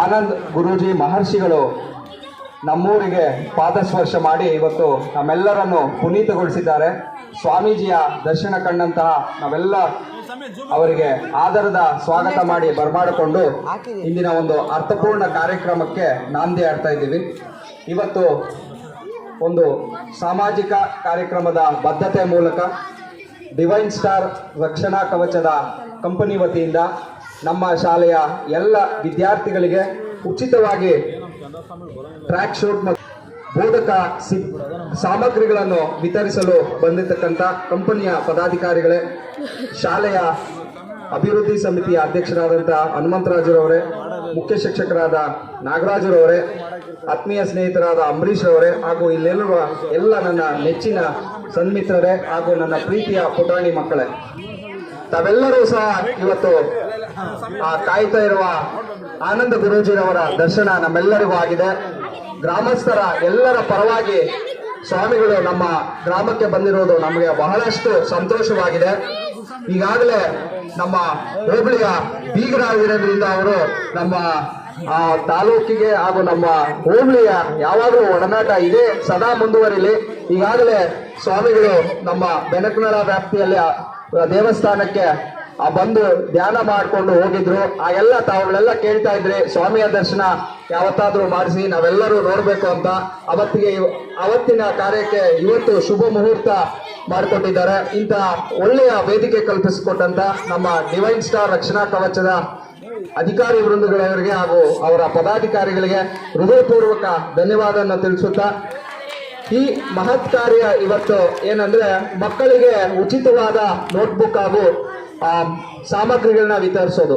ಆನಂದ್ ಗುರೂಜಿ ಮಹರ್ಷಿಗಳು ನಮ್ಮೂರಿಗೆ ಪಾದಸ್ಪರ್ಶ ಮಾಡಿ ಇವತ್ತು ನಮ್ಮೆಲ್ಲರನ್ನು ಪುನೀತಗೊಳಿಸಿದ್ದಾರೆ. ಸ್ವಾಮೀಜಿಯ ದರ್ಶನ ಕಂಡಂತಹ ನಾವೆಲ್ಲ ಅವರಿಗೆ ಆದರದ ಸ್ವಾಗತ ಮಾಡಿ ಬರಮಾಡಿಕೊಂಡು ಇಂದಿನ ಒಂದು ಅರ್ಥಪೂರ್ಣ ಕಾರ್ಯಕ್ರಮಕ್ಕೆ ನಾಂದಿ ಆಡ್ತಾ ಇದ್ದೀವಿ. ಇವತ್ತು ಒಂದು ಸಾಮಾಜಿಕ ಕಾರ್ಯಕ್ರಮದ ಬದ್ಧತೆ ಮೂಲಕ ಡಿವೈನ್ ಸ್ಟಾರ್ ರಕ್ಷಣಾ ಕವಚದ ಕಂಪನಿ ವತಿಯಿಂದ ನಮ್ಮ ಶಾಲೆಯ ಎಲ್ಲ ವಿದ್ಯಾರ್ಥಿಗಳಿಗೆ ಉಚಿತವಾಗಿ ಟ್ರ್ಯಾಕ್ ಶೂಟ್ ಮತ್ತು ಬೋಧಕ ಸಾಮಗ್ರಿಗಳನ್ನು ವಿತರಿಸಲು ಬಂದಿರತಕ್ಕಂಥ ಕಂಪನಿಯ ಪದಾಧಿಕಾರಿಗಳೇ, ಶಾಲೆಯ ಅಭಿವೃದ್ಧಿ ಸಮಿತಿಯ ಅಧ್ಯಕ್ಷರಾದಂಥ ಹನುಮಂತರಾಜರವರೇ, ಮುಖ್ಯ ಶಿಕ್ಷಕರಾದ ನಾಗರಾಜರವರೇ, ಆತ್ಮೀಯ ಸ್ನೇಹಿತರಾದ ಅಂಬರೀಶ್ ಅವರೇ ಹಾಗೂ ಇಲ್ಲೆಲ್ಲರುವ ಎಲ್ಲ ನನ್ನ ನೆಚ್ಚಿನ ಸನ್ಮಿತ್ರರೇ ಹಾಗೂ ನನ್ನ ಪ್ರೀತಿಯ ಪುಟಾಣಿ ಮಕ್ಕಳೇ. ತಾವೆಲ್ಲರೂ ಸಹ ಇವತ್ತು ಆ ಕಾಯ್ತಾ ಇರುವ ಆನಂದ ಗುರೂಜಿರವರ ದರ್ಶನ ನಮ್ಮೆಲ್ಲರಿಗೂ ಆಗಿದೆ. ಗ್ರಾಮಸ್ಥರ ಎಲ್ಲರ ಪರವಾಗಿ ಸ್ವಾಮಿಗಳು ನಮ್ಮ ಗ್ರಾಮಕ್ಕೆ ಬಂದಿರುವುದು ನಮಗೆ ಬಹಳಷ್ಟು ಸಂತೋಷವಾಗಿದೆ. ಈಗಾಗಲೇ ನಮ್ಮ ಹೋಬಳಿಯ ಬೀಗರಾಗಿರೋದ್ರಿಂದ ಅವರು ನಮ್ಮ, ಆ, ತಾಲೂಕಿಗೆ ಹಾಗೂ ನಮ್ಮ ಹೋಬಳಿಯ ಯಾವಾಗಲೂ ಒಡನಾಟ ಇದೆ ಸದಾ ಮುಂದುವರಿಲಿ. ಈಗಾಗಲೇ ಸ್ವಾಮಿಗಳು ನಮ್ಮ ಬೆನಕನಳ ವ್ಯಾಪ್ತಿಯಲ್ಲಿ ದೇವಸ್ಥಾನಕ್ಕೆ ಆ ಬಂದು ಧ್ಯಾನ ಮಾಡಿಕೊಂಡು ಹೋಗಿದ್ರು. ಆ ಎಲ್ಲ ತಾವುಗಳೆಲ್ಲ ಕೇಳ್ತಾ ಇದ್ರೆ, ಸ್ವಾಮಿಯ ದರ್ಶನ ಯಾವತ್ತಾದ್ರೂ ಮಾಡಿಸಿ, ನಾವೆಲ್ಲರೂ ನೋಡಬೇಕು ಅಂತ ಅವತ್ತಿಗೆ ಅವತ್ತಿನ ಕಾರ್ಯಕ್ಕೆ ಇವತ್ತು ಶುಭ ಮುಹೂರ್ತ ಮಾಡಿಕೊಟ್ಟಿದ್ದಾರೆ ಇಂಥ ಒಳ್ಳೆಯ ವೇದಿಕೆ ಕಲ್ಪಿಸಿಕೊಟ್ಟಂತ ನಮ್ಮ ಡಿವೈನ್ ಸ್ಟಾರ್ ರಕ್ಷಣಾ ಕವಚದ ಅಧಿಕಾರಿ ವೃಂದಗಳವರಿಗೆ ಹಾಗೂ ಅವರ ಪದಾಧಿಕಾರಿಗಳಿಗೆ ಹೃದಯಪೂರ್ವಕ ಧನ್ಯವಾದವನ್ನು ತಿಳಿಸುತ್ತಾ, ಈ ಮಹತ್ ಕಾರ್ಯ ಇವತ್ತು ಏನಂದ್ರೆ ಮಕ್ಕಳಿಗೆ ಉಚಿತವಾದ ನೋಟ್ಬುಕ್ ಹಾಗೂ ಸಾಮಗ್ರಿಗಳನ್ನ ವಿತರಿಸೋದು.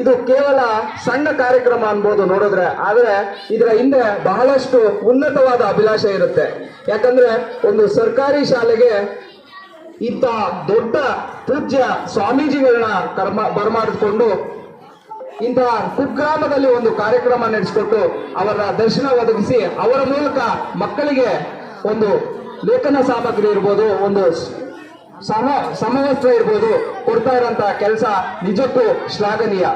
ಇದು ಕೇವಲ ಸಣ್ಣ ಕಾರ್ಯಕ್ರಮ ಅನ್ಬೋದು ನೋಡಿದ್ರೆ, ಆದರೆ ಇದರ ಹಿಂದೆ ಬಹಳಷ್ಟು ಉನ್ನತವಾದ ಅಭಿಲಾಷೆ ಇರುತ್ತೆ. ಯಾಕಂದ್ರೆ ಒಂದು ಸರ್ಕಾರಿ ಶಾಲೆಗೆ ಇಂಥ ದೊಡ್ಡ ಪೂಜ್ಯ ಸ್ವಾಮೀಜಿಗಳನ್ನ ಕರ್ಮ ಬರಮಾಡಿಕೊಂಡು ಇಂತಹ ಕುಗ್ರಾಮದಲ್ಲಿ ಒಂದು ಕಾರ್ಯಕ್ರಮ ನಡೆಸಿಕೊಟ್ಟು ಅವರ ದರ್ಶನ ಒದಗಿಸಿ ಅವರ ಮೂಲಕ ಮಕ್ಕಳಿಗೆ ಒಂದು ಲೇಖನ ಸಾಮಗ್ರಿ ಇರ್ಬೋದು, ಒಂದು ಸಮ ಸಮವಸ್ತ್ರ ಇರ್ಬೋದು ಕೊಡ್ತಾ ಇರೋಂತಹ ಕೆಲಸ ನಿಜಕ್ಕೂ ಶ್ಲಾಘನೀಯ.